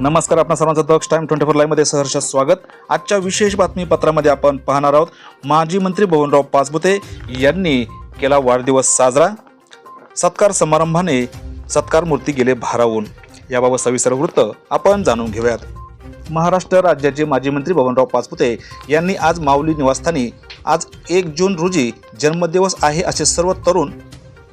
नमस्कार आपणा सर्वांचं दक्ष टाइम ट्वेंटी फोर लाईव्हमध्ये सहर्ष स्वागत. आजच्या विशेष बातमीपत्रामध्ये आपण पाहणार आहोत माजी मंत्री भवनराव पाचपुते यांनी केला वाढदिवस साजरा. सत्कार समारंभाने सत्कार मूर्ती गेले भारावून. याबाबत सविस्तर वृत्त आपण जाणून घेऊयात. महाराष्ट्र राज्याचे माजी मंत्री भवनराव पाचपुते यांनी आज माऊली निवासस्थानी आज एक जून रोजी जन्मदिवस आहे असे सर्व तरुण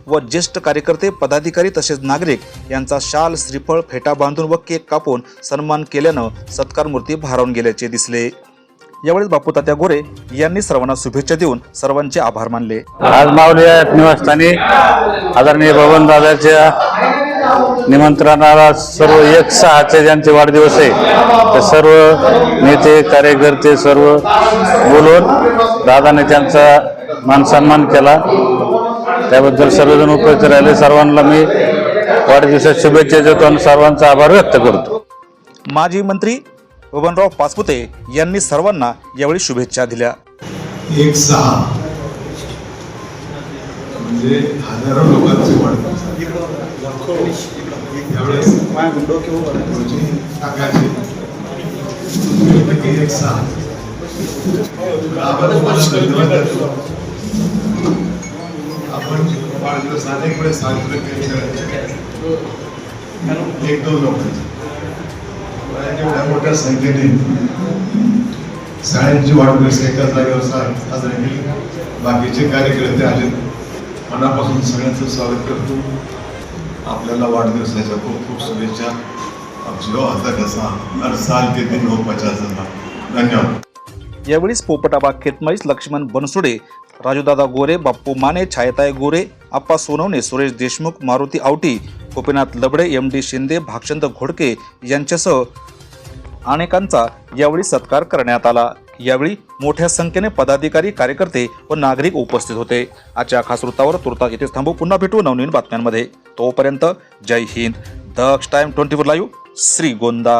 व ज्येष्ठ कार्यकर्ते पदाधिकारी तसेच नागरिक यांचा शाल श्रीफळ फेटा बांधून व केक कापून सन्मान केल्यानं सत्कार मूर्ती भारावून गेल्याचे दिसले. यावेळी बापू तात्या गोरे यांनी सर्वांना शुभेच्छा देऊन सर्वांचे आभार मानले. आज माऊली या निवासस्थानी आदरणीय भवन दादाच्या निमंत्रणाला सर्व एक सहाचे ज्यांचे वाढदिवस आहे ते सर्व नेते कार्यकर्ते सर्व बोलून दादाने त्यांचा मान सन्मान केला. त्याबद्दल सर्वजण उपस्थित राहिले. सर्वांना मी वाढदिवसात शुभेच्छा देतो आणि सर्वांचा आभार व्यक्त करतो. माजी मंत्री बबनराव पाचपुते यांनी सर्वांना यावेळी शुभेच्छा दिल्या. एक सहा. म्हणजे हजारो लोकांचे वाढदिवस यावेळेस रोजी एक सहा. आपण दिवस धन्यवाद देतो आपण वाढदिवस अनेक वेळेस एक दोन लोकांचे एवढ्या मोठ्या संख्येने शाळेंची वाढदिवस एका जागेवर साजरा केली. बाकीचे कार्यकर्ते आले. मनापासून सगळ्यांचं स्वागत करतो. आपल्याला वाढदिवसाच्या खूप खूप शुभेच्छा. अब जो हो आता कसा? हर साल के दिन हो पचास हजार. धन्यवाद. यावेळी पोपटाबाग खेतमाईस लक्ष्मण बनसुडे राजूदादा गोरे बाप्पू माने छायताय गोरे आप्पा सोनवणे सुरेश देशमुख मारुती आवटी गोपीनाथ लबडे एम डी शिंदे भागचंद घोडके यांच्यासह अनेकांचा यावेळी सत्कार करण्यात आला. यावेळी मोठ्या संख्येने पदाधिकारी कार्यकर्ते व नागरिक उपस्थित होते. आजच्या खास वृत्तावर तुर्ता इथेच थांबू. पुन्हा भेटू नवनवीन बातम्यांमध्ये. तोपर्यंत जय Hind. Daksh time twenty four live. Shrigonda